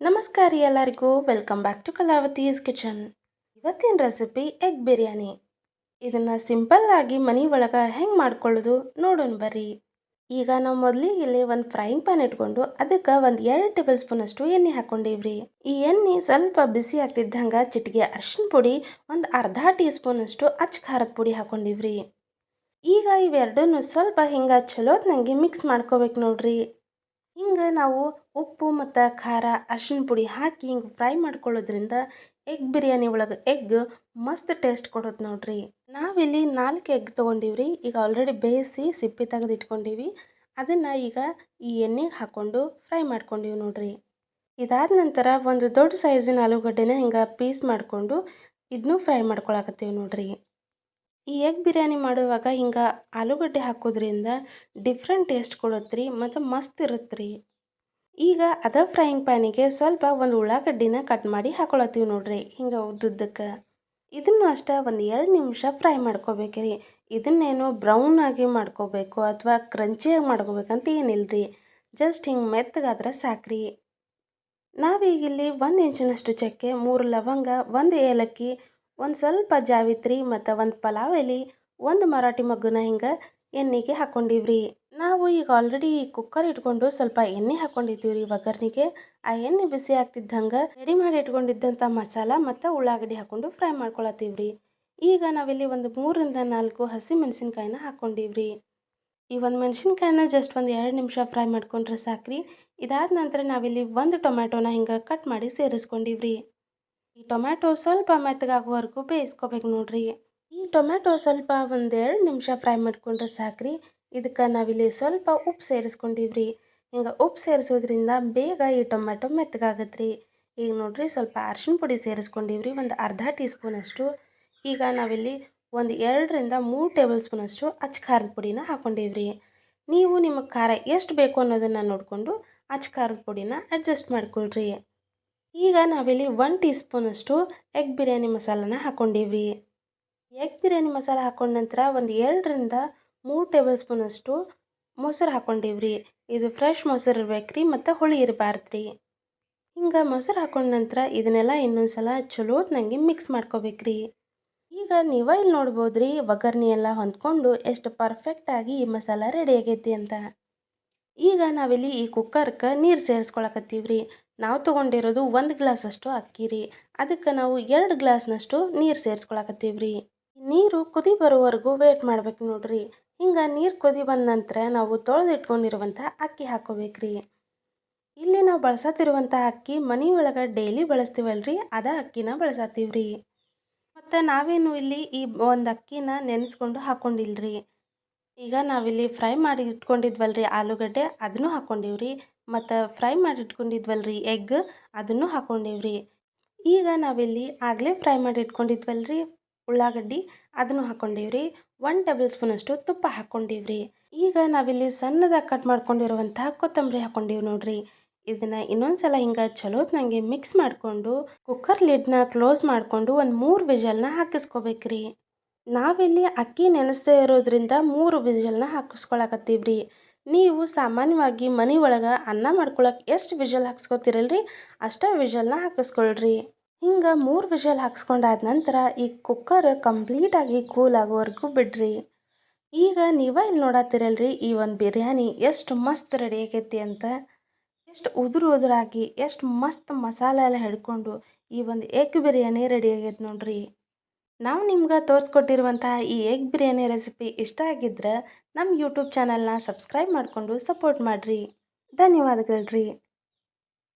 ನಮಸ್ಕಾರ ಎಲ್ಲರಿಗೂ. Welcome back to Kalavathi's kitchen ಇವತ್ತಿನ ರೆಸಿಪಿ ಎಗ್ ಬಿರಿಯಾನಿ ಇದನ್ನು ಸಿಂಪಲ್ ಆಗಿ ಮನೆ ಒಳಗೆ ಹೆಂಗೆ ಮಾಡ್ಕೊಳ್ಳೋದು ನೋಡೋಣ ಬರ್ರಿ. ಈಗ ನಾವು ಮೊದಲಿಗೆ ಇಲ್ಲಿ ಒಂದು ಫ್ರೈಯಿಂಗ್ ಪ್ಯಾನ್ ಇಟ್ಕೊಂಡು ಅದಕ್ಕೆ ಒಂದು ಎರಡು ಟೇಬಲ್ ಸ್ಪೂನಷ್ಟು ಎಣ್ಣೆ ಹಾಕ್ಕೊಂಡೀವ್ರಿ ಈ ಎಣ್ಣೆ ಸ್ವಲ್ಪ ಬಿಸಿ ಆಗ್ತಿದ್ದಂಗೆ ಚಿಟಿಗೆ ಅರ್ಶಿನ ಪುಡಿ, ಒಂದು ಅರ್ಧ ಟೀ ಸ್ಪೂನಷ್ಟು ಅಚ್ಚ ಖಾರದ ಪುಡಿ ಹಾಕ್ಕೊಂಡಿವ್ರಿ ಈಗ ಇವೆರಡನ್ನೂ ಸ್ವಲ್ಪ ಹಿಂಗೆ ಚಲೋತ್ನಂಗೆ ಮಿಕ್ಸ್ ಮಾಡ್ಕೋಬೇಕು ನೋಡ್ರಿ. ಹಿಂಗೆ ನಾವು ಉಪ್ಪು ಮತ್ತು ಖಾರ ಅರ್ಶಿನ ಪುಡಿ ಹಾಕಿ ಹಿಂಗೆ ಫ್ರೈ ಮಾಡ್ಕೊಳ್ಳೋದ್ರಿಂದ ಎಗ್ ಬಿರಿಯಾನಿ ಒಳಗೆ ಎಗ್ ಮಸ್ತ್ ಟೇಸ್ಟ್ ಕೊಡುತ್ತೆ ನೋಡ್ರಿ. ನಾವಿಲ್ಲಿ ನಾಲ್ಕು ಎಗ್ ತೊಗೊಂಡಿವ್ರಿ. ಈಗ ಆಲ್ರೆಡಿ ಬೇಯಿಸಿ ಸಿಪ್ಪೆ ತೆಗೆದು ಇಟ್ಕೊಂಡಿವಿ. ಅದನ್ನು ಈಗ ಈ ಎಣ್ಣೆಗೆ ಹಾಕ್ಕೊಂಡು ಫ್ರೈ ಮಾಡ್ಕೊಂಡಿವಿ ನೋಡ್ರಿ. ಇದಾದ ನಂತರ ಒಂದು ದೊಡ್ಡ ಸೈಜಿನ ಆಲೂಗಡ್ಡೆನ ಹಿಂಗೆ ಪೀಸ್ ಮಾಡಿಕೊಂಡು ಇದನ್ನೂ ಫ್ರೈ ಮಾಡ್ಕೊಳಕತ್ತೀವಿ ನೋಡ್ರಿ. ಈ ಎಗ್ ಬಿರಿಯಾನಿ ಮಾಡುವಾಗ ಹಿಂಗೆ ಆಲೂಗಡ್ಡೆ ಹಾಕೋದ್ರಿಂದ ಡಿಫ್ರೆಂಟ್ ಟೇಸ್ಟ್ ಕೊಡುತ್ತೆ ರೀ ಮತ್ತು ಮಸ್ತ್ ಇರುತ್ತೆ ರೀ ಈಗ ಅದ ಫ್ರೈಯಿಂಗ್ ಪ್ಯಾನಿಗೆ ಸ್ವಲ್ಪ ಒಂದು ಉಳ್ಳಾಗಡ್ಡಿನ ಕಟ್ ಮಾಡಿ ಹಾಕೊಳತ್ತೀವಿ ನೋಡ್ರಿ ಹಿಂಗೆ ಉದ್ದುದ್ದಕ್ಕೆ. ಇದನ್ನು ಅಷ್ಟೇ ಒಂದು ಎರಡು ನಿಮಿಷ ಫ್ರೈ ಮಾಡ್ಕೋಬೇಕು ರೀ ಇದನ್ನೇನು ಬ್ರೌನ್ ಆಗಿ ಮಾಡ್ಕೋಬೇಕು ಅಥವಾ ಕ್ರಂಚಿಯಾಗಿ ಮಾಡ್ಕೋಬೇಕಂತ ಏನಿಲ್ಲ ರೀ ಜಸ್ಟ್ ಹಿಂಗೆ ಮೆತ್ತಗಾದ್ರೆ ಸಾಕ್ರಿ. ನಾವೀಗಿಲ್ಲಿ ಒಂದು ಇಂಚಿನಷ್ಟು ಚಕ್ಕೆ, ಮೂರು ಲವಂಗ, ಒಂದು ಏಲಕ್ಕಿ ಒಂದು ಸ್ವಲ್ಪ ಜಾವಿತ್ರಿ ಮತ್ತು ಒಂದು ಪಲಾವ್ ಎಲೆ, ಒಂದು ಮರಾಠಿ ಮಗ್ಗುನ ಹಿಂಗೆ ಎಣ್ಣೆಗೆ ಹಾಕ್ಕೊಂಡಿವ್ರಿ ನಾವು ಈಗ ಆಲ್ರೆಡಿ ಕುಕ್ಕರ್ ಇಟ್ಕೊಂಡು ಸ್ವಲ್ಪ ಎಣ್ಣೆ ಹಾಕ್ಕೊಂಡಿದ್ದೀವಿ ರೀ ಆ ಎಣ್ಣೆ ಬಿಸಿ ಆಗ್ತಿದ್ದಂಗೆ ರೆಡಿ ಮಾಡಿ ಇಟ್ಕೊಂಡಿದ್ದಂಥ ಮಸಾಲ ಮತ್ತು ಉಳ್ಳಾಗಡ್ಡಿ ಹಾಕ್ಕೊಂಡು ಫ್ರೈ ಮಾಡ್ಕೊಳತ್ತೀವ್ರಿ. ಈಗ ನಾವಿಲ್ಲಿ ಒಂದು ಮೂರಿಂದ ನಾಲ್ಕು ಹಸಿ ಮೆಣಸಿನ್ಕಾಯಿನ ಹಾಕ್ಕೊಂಡಿವ್ರಿ ಈ ಒಂದು ಮೆಣಸಿನ್ಕಾಯಿನ ಜಸ್ಟ್ ಒಂದು ಎರಡು ನಿಮಿಷ ಫ್ರೈ ಮಾಡ್ಕೊಂಡ್ರೆ ಸಾಕ್ರಿ. ಇದಾದ ನಂತರ ನಾವಿಲ್ಲಿ ಒಂದು ಟೊಮ್ಯಾಟೋನ ಹಿಂಗೆ ಕಟ್ ಮಾಡಿ ಸೇರಿಸ್ಕೊಂಡಿವ್ರಿ. ಈ ಟೊಮ್ಯಾಟೊ ಸ್ವಲ್ಪ ಮೆತ್ತಗಾಗುವವರೆಗೂ ಬೇಯಿಸ್ಕೋಬೇಕು ನೋಡ್ರಿ. ಈ ಟೊಮ್ಯಾಟೊ ಸ್ವಲ್ಪ ಒಂದೆರಡು ನಿಮಿಷ ಫ್ರೈ ಮಾಡ್ಕೊಂಡ್ರೆ ಸಾಕ್ರಿ. ಇದಕ್ಕೆ ನಾವಿಲ್ಲಿ ಸ್ವಲ್ಪ ಉಪ್ಪು ಸೇರಿಸ್ಕೊಂಡಿವ್ರಿ. ಹಿಂಗೆ ಉಪ್ಪು ಸೇರಿಸೋದ್ರಿಂದ ಬೇಗ ಈ ಟೊಮ್ಯಾಟೊ ಮೆತ್ತಗಾಗತ್ತೆ ಈಗ ನೋಡ್ರಿ ಸ್ವಲ್ಪ ಅರ್ಶಿನ ಪುಡಿ ಸೇರಿಸ್ಕೊಂಡಿವ್ರಿ, ಒಂದು ಅರ್ಧ ಟೀ ಸ್ಪೂನಷ್ಟು ಈಗ ನಾವಿಲ್ಲಿ ಒಂದು ಎರಡರಿಂದ ಮೂರು ಟೇಬಲ್ ಸ್ಪೂನಷ್ಟು ಅಚ್ಚ ಖಾರದ ಪುಡಿನ ಹಾಕ್ಕೊಂಡಿವ್ರಿ ನೀವು ನಿಮಗೆ ಖಾರ ಎಷ್ಟು ಬೇಕು ಅನ್ನೋದನ್ನು ನೋಡಿಕೊಂಡು ಅಚ್ಚ ಖಾರದ ಪುಡಿನ ಅಡ್ಜಸ್ಟ್ ಮಾಡ್ಕೊಳ್ರಿ. ಈಗ ನಾವಿಲ್ಲಿ ಒನ್ ಟೀ ಸ್ಪೂನಷ್ಟು ಎಗ್ ಬಿರಿಯಾನಿ ಮಸಾಲನ ಹಾಕ್ಕೊಂಡಿವ್ರಿ ಎಗ್ ಬಿರಿಯಾನಿ ಮಸಾಲ ಹಾಕೊಂಡ ನಂತರ ಒಂದು ಎರಡರಿಂದ ಮೂರು ಟೇಬಲ್ ಸ್ಪೂನಷ್ಟು ಮೊಸರು ಹಾಕ್ಕೊಂಡಿವ್ರಿ ಇದು ಫ್ರೆಶ್ ಮೊಸರು ಇರ್ಬೇಕು ರೀ ಮತ್ತು ಹುಳಿ ಇರಬಾರ್ದ್ರಿ. ಹಿಂಗೆ ಮೊಸರು ಹಾಕೊಂಡ ನಂತರ ಇದನ್ನೆಲ್ಲ ಇನ್ನೊಂದು ಸಲ ಚಲೋತ್ನಂಗೆ ಮಿಕ್ಸ್ ಮಾಡ್ಕೋಬೇಕ್ರಿ. ಈಗ ನೀವು ಇಲ್ಲಿ ನೋಡ್ಬೋದ್ರಿ ಒಗ್ಗರ್ಣೆ ಎಲ್ಲ ಹೊಂದ್ಕೊಂಡು ಎಷ್ಟು ಪರ್ಫೆಕ್ಟಾಗಿ ಈ ಮಸಾಲ ರೆಡಿ ಆಗೈತಿ ಅಂತ. ಈಗ ನಾವಿಲ್ಲಿ ಈ ಕುಕ್ಕರ್ಗೆ ನೀರು ಸೇರಿಸ್ಕೊಳಕತ್ತೀವಿ ರೀ ನಾವು ತೊಗೊಂಡಿರೋದು ಒಂದು ಗ್ಲಾಸಷ್ಟು ಅಕ್ಕಿ ರೀ. ಅದಕ್ಕೆ ನಾವು ಎರಡು ಗ್ಲಾಸ್ನಷ್ಟು ನೀರು ಸೇರಿಸ್ಕೊಳಕತ್ತೀವಿ ರೀ ನೀರು ಕುದಿ ಬರೋವರೆಗೂ ವೇಟ್ ಮಾಡ್ಬೇಕು ನೋಡ್ರಿ. ಹಿಂಗೆ ನೀರು ಕುದಿ ಬಂದ ನಂತರ ನಾವು ತೊಳೆದಿಟ್ಕೊಂಡಿರುವಂಥ ಅಕ್ಕಿ ಹಾಕೋಬೇಕು ರೀ ಇಲ್ಲಿ ನಾವು ಬಳಸತ್ತಿರುವಂಥ ಅಕ್ಕಿ ಮನೆ ಒಳಗೆ ಡೈಲಿ ಬಳಸ್ತೀವಲ್ರಿ, ಅದ ಅಕ್ಕಿನ ಬಳಸತ್ತೀವಿ ರೀ ಮತ್ತು ನಾವೇನು ಇಲ್ಲಿ ಈ ಒಂದು ಅಕ್ಕಿನ ನೆನೆಸ್ಕೊಂಡು ಹಾಕ್ಕೊಂಡಿಲ್ರಿ ಈಗ ನಾವಿಲ್ಲಿ ಫ್ರೈ ಮಾಡಿ ಇಟ್ಕೊಂಡಿದ್ವಲ್ಲ ರೀ ಆಲೂಗಡ್ಡೆ, ಅದನ್ನು ಹಾಕ್ಕೊಂಡಿವ್ರಿ. ಮತ್ತು ಫ್ರೈ ಮಾಡಿ ಇಟ್ಕೊಂಡಿದ್ವಲ್ಲ ರೀ ಎಗ್, ಅದನ್ನು ಹಾಕ್ಕೊಂಡೀವ್ರಿ. ಈಗ ನಾವಿಲ್ಲಿ ಆಗಲೇ ಫ್ರೈ ಮಾಡಿ ಇಟ್ಕೊಂಡಿದ್ವಲ್ರಿ ಉಳ್ಳಾಗಡ್ಡಿ, ಅದನ್ನು ಹಾಕ್ಕೊಂಡೀವ್ರಿ. ಒನ್ ಟೇಬಲ್ ಸ್ಪೂನಷ್ಟು ತುಪ್ಪ ಹಾಕ್ಕೊಂಡಿವ್ರಿ. ಈಗ ನಾವಿಲ್ಲಿ ಸಣ್ಣದಾಗಿ ಕಟ್ ಮಾಡ್ಕೊಂಡಿರುವಂತಹ ಕೊತ್ತಂಬರಿ ಹಾಕ್ಕೊಂಡಿವಿ ನೋಡ್ರಿ. ಇದನ್ನು ಇನ್ನೊಂದು ಸಲ ಹಿಂಗೆ ಚಲೋತ್ನಂಗೆ ಮಿಕ್ಸ್ ಮಾಡಿಕೊಂಡು, ಕುಕ್ಕರ್ ಲಿಡ್ನ ಕ್ಲೋಸ್ ಮಾಡಿಕೊಂಡು ಒಂದು ಮೂರು ವಿಜಲ್ನ ಹಾಕಿಸ್ಕೋಬೇಕ್ರಿ. ನಾವಿಲ್ಲಿ ಅಕ್ಕಿ ನೆನೆಸ್ದೇ ಇರೋದ್ರಿಂದ ಮೂರು ವಿಜಲ್ನ ರೀ ನೀವು ಸಾಮಾನ್ಯವಾಗಿ ಮನೆ ಒಳಗೆ ಅನ್ನ ಮಾಡ್ಕೊಳಕ್ಕೆ ಎಷ್ಟು ವಿಜಲ್ ಹಾಕ್ಸ್ಕೊತಿರಲ್ರಿ? ಅಷ್ಟೇ ವಿಜಲ್ನ ಹಾಕಿಸ್ಕೊಳ್ರಿ. ಹಿಂಗೆ ಮೂರು ವಿಜಲ್ ಹಾಕ್ಸ್ಕೊಂಡಾದ ನಂತರ ಈ ಕುಕ್ಕರ್ ಕಂಪ್ಲೀಟಾಗಿ ಕೂಲ್ ಆಗೋವರೆಗೂ ಬಿಡ್ರಿ. ಈಗ ನೀವೇ ಇಲ್ಲಿ ನೋಡತ್ತಿರಲ್ರಿ ಈ ಒಂದು ಬಿರಿಯಾನಿ ಎಷ್ಟು ಮಸ್ತ್ ರೆಡಿ ಆಗೈತಿ ಅಂತ. ಎಷ್ಟು ಉದುರು ಉದುರಾಗಿ ಎಷ್ಟು ಮಸ್ತ್ ಮಸಾಲೆ ಎಲ್ಲ ಹಿಡ್ಕೊಂಡು ಈ ಒಂದು ಎಗ್ ಬಿರಿಯಾನಿ ರೆಡಿ ಆಗೈತೆ ನೋಡ್ರಿ. ನಾವು ನಿಮ್ಗೆ ತೋರಿಸ್ಕೊಟ್ಟಿರುವಂತಹ ಈ ಎಗ್ ಬಿರಿಯಾನಿ ರೆಸಿಪಿ ಇಷ್ಟ ಆಗಿದ್ರೆ ನಮ್ಮ ಯೂಟ್ಯೂಬ್ ಚಾನಲ್ನ ಸಬ್ಸ್ಕ್ರೈಬ್ ಮಾಡಿಕೊಂಡು ಸಪೋರ್ಟ್ ಮಾಡಿರಿ. ಧನ್ಯವಾದಗಳು ರೀ.